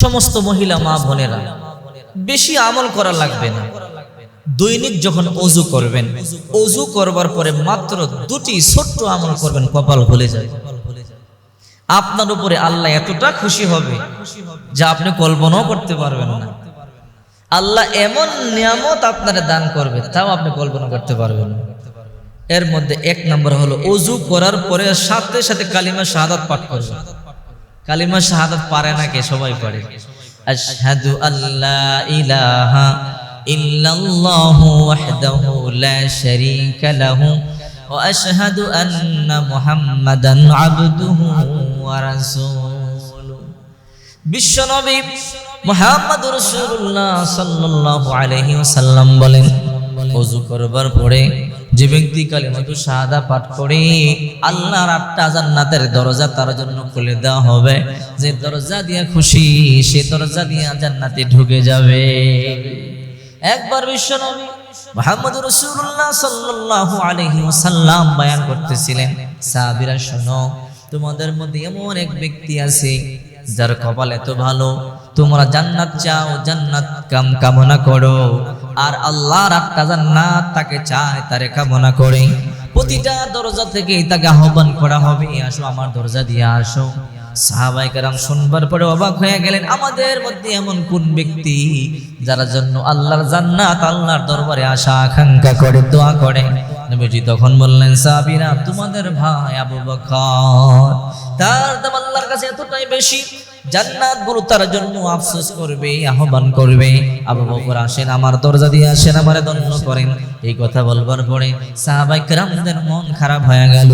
সমস্ত মহিলা মা বোনেরা, বেশি আমল করা লাগবে না। দৈনিক যখন অজু করবেন, অজু করবার পরে মাত্র দুটি ছোট্ট আমল করবেন, কপাল ভুলে যায় আপনার উপরে আল্লাহ এতটা খুশি হবে যা আপনি কল্পনাও করতে পারবেন না। আল্লাহ এমন নিয়ামত আপনারা দান করবে, তাও আপনি কল্পনা করতে পারবেন এর মধ্যে এক নম্বর হলো অজু করার পরে সাথে সাথে কালিমা শাহাদাত পাঠ করবে কালিমা শাহাদাত পারে না কে? সবাই পারে। আশহাদু আল্লা ইলাহা ইল্লাল্লাহু ওয়াহদাহু লা শারীকা লাহু ওয়া আশহাদু আন্না মুহাম্মাদান আবদুহু ওয়া রাসূলুহু বিশ্বনবী মুহাম্মদ রাসূলুল্লাহ সাল্লাল্লাহু আলাইহি ওয়াসাল্লাম বলেন, ওযু করবার পরে যে ব্যক্তি কালিমাতু শাহাদা পাঠ করে, আল্লাহর আটটা জান্নাতের দরজা তার জন্য খুলে দেওয়া হবে। যে দরজা দিয়া খুশি, সে দরজা দিয়া জান্নাতে ঢুকে যাবে। একবার বিশ্বনবী মুহাম্মদ রাসূলুল্লাহ সাল্লাল্লাহু আলাইহি ওয়াসাল্লাম বয়ান করতেছিলেন, সাহাবীরা, শোনো, তোমাদের মধ্যে এমন এক ব্যক্তি আছে, যার কপাল এত ভালো, তোমরা জান্নাত চাও, জান্নাত কাম কামনা করো। আর আল্লাহর আটটা জান্নাত তাকে চায়, তারে কামনা করে। প্রতিটা দরজা থেকে তাকে আহ্বান করা হবে আসো আমার দরজা দিয়ে আসো। শুনবার পরে অবাক হয়ে গেলেন, আমাদের মধ্যে এমন কোন ব্যক্তি যারা জন্য আল্লাহর জান্নাত, আল্লাহর দরবারে আশা আকাঙ্ক্ষা করে, দোয়া করে? তখন বললেন সাবিরা তোমাদের ভাই আবু বকর, তার কাছে এতটাই বেশি জান্নাতগুলো তার জন্য আফসোস করবে, আহ্বান করবে। আবু বকর আসেন, আমার দরজা দিয়ে আসেন, আমারে দন্য করেন। এই কথা বলবার পরে সাহাবাই کرامদের মন খারাপ হয়ে গেল।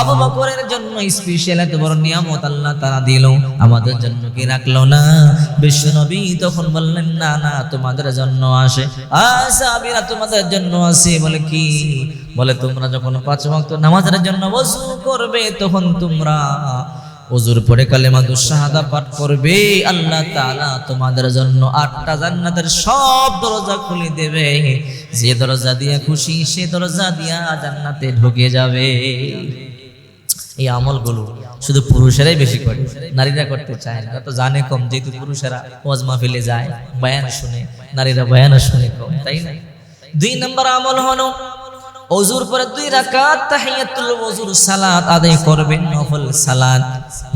আবু বকরের জন্য স্পেশাল এত বড় নিয়ামত আল্লাহ তারা দিল। আমাদের জন্য কি রাখল না? বিশ্ব নবী তখন বললেন, না না, তোমাদের জন্য আসে। আসাবিরা তোমাদের জন্য আসে? বলে, কি? বলে, তোমরা যখন পাঁচ ভক্ত নামাজের জন্য বসু করবে, তখন তোমরা ওজুর পরে কালেমা দুঃশাহাদা পাঠ করবে। আল্লাহ তাআলা তোমাদের জন্য আটটা জান্নাতের সব দরজা খুলে দেবে। যে দরজা দিয়ে খুশি, সে দরজা দিয়া জান্নাতে ঢুকে যাবে। এই আমলগুলো শুধু পুরুষেরাই বেশি করে, নারীরা করতে চায় না। তো জানে কম, যেহেতু পুরুষেরা ওয়াজ মাহফিলে যায়, বয়ান শুনে, নারীরা বয়ান শুনে কম, তাই না? দুই নম্বর আমল হলো অজুর পরে দুই রাকাত তাহিয়াতুল ওযুর সালাত, আদায় করবেন, নফল সালাত।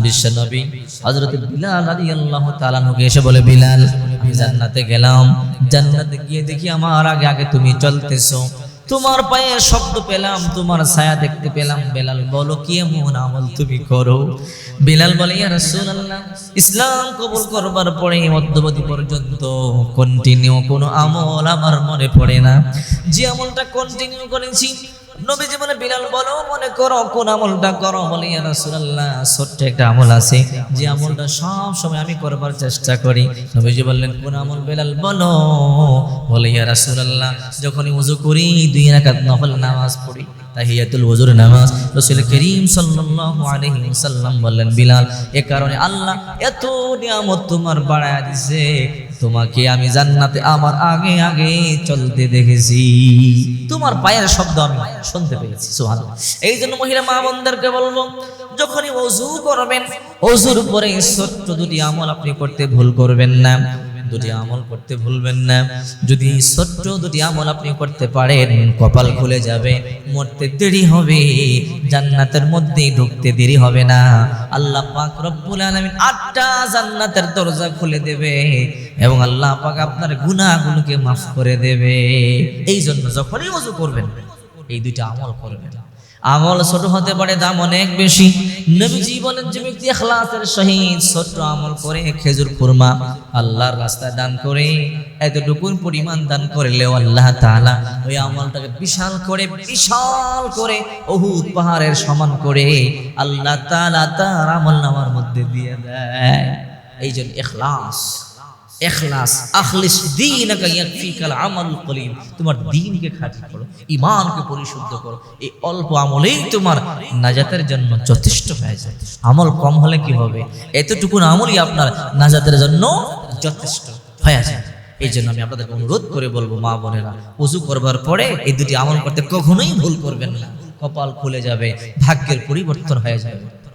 বিশ্বনবী হযরত বিলাল রাদিয়াল্লাহু তাআলা নুকে এসে বলে, বিলাল আমি জান্নাতে গেলাম। জান্নাতে গিয়ে দেখি আমার আগে আগে তুমি চলতেছো। তোমার পায়ে শব্দ পেলাম, তোমার ছায়া দেখতে পেলাম। বেলাল বলো, কি এমন আমল তুমি করো? বেলাল বলে, ইয়া রাসূলুল্লাহ, ইসলাম কবুল করবার পরে মধ্যবর্তী পর্যন্ত কন্টিনিউ কোনো আমল আমার মনে পড়ে না। যে আমলটা কন্টিনিউ করেছি নবীজি বলে বিলাল বলো, মনে করো, কোন আমলটা করো? বলে রাসূলুল্লাহ, ছোট্ট একটা আমল আছে। যে আমলটা সব সময় আমি করবার চেষ্টা করি। নবীজি বললেন, কোন আমল বিলাল বলো? বলে, ইয়া রাসূলুল্লাহ, যখনই ওযু করি, দুই রাকাত নফল নামাজ পড়ি, তাহিয়াতুল ওযুর নামাজ। রাসূল করিম সাল্লাল্লাহু আলাইহি ওয়াসাল্লাম বললেন, বিলাল, এ কারণে আল্লাহ এত নিয়ামত তোমার বাড়ায় দিছে। তোমাকে আমি জান্নাতে আমার আগে আগে চলতে দেখেছি। তোমার পায়ের শব্দ আমি শুনতে পেরেছি সোহান এই জন্য মহিলা মা বোনদেরকে বলব, যখনই অজু করবেন, অজুর পরে ছোট্ট দুটি আমল আপনি করতে ভুল করবেন না। দুটি আমল করতে ভুলবেন না। যদি ছোট্ট দুটি আমল আপনি করতে পারেন, কপাল খুলে যাবে, মরতে দেরি হবে, জান্নাতের মধ্যে ঢুকতে দেরি হবে না। আল্লাহ পাক রব্বুল আলামিন আটটা জান্নাতের দরজা খুলে দেবে এবং আল্লাহ পাক আপনার গুনাহগুলোকে মাফ করে দেবে। এই জন্য যখনই ওযু করবেন, এই দুইটা আমল করবেন। আমল ছোট হতে পারে, দাম অনেক বেশি। নবীজি বলেন, যে ব্যক্তি ইখলাসের সহিত ছোট আমল করে, খেজুর কুরমা আল্লাহর রাস্তায় দান করে, এতটুকুর পরিমাণ দান করলেও আল্লাহ তাআলা ওই আমলটাকে বিশাল করে বিশাল করে অহুদ পাহাড়ের সমান করে আল্লাহ তাআলা তার আমল নামার মধ্যে দিয়ে দেয়। এই জন্য ইখলাস এখলাস আখলিস দীনকা তোমার দ্বীনকে খাঁটি করো পরিশুদ্ধ করো। এই অল্প আমলেই তোমার নাজাতের জন্য যথেষ্ট হয়ে যায়। আমল কম হলে কি হবে? এতটুকুন আমলই আপনার নাজাতের জন্য যথেষ্ট হয়ে যায়। এই জন্য আমি আপনাদেরকে অনুরোধ করে বলব, মা বোনেরা, উজু করবার পরে এই দুটি আমল করতে কখনোই ভুল করবেন না। কপাল খুলে যাবে, ভাগ্যের পরিবর্তন হয়ে যাবে।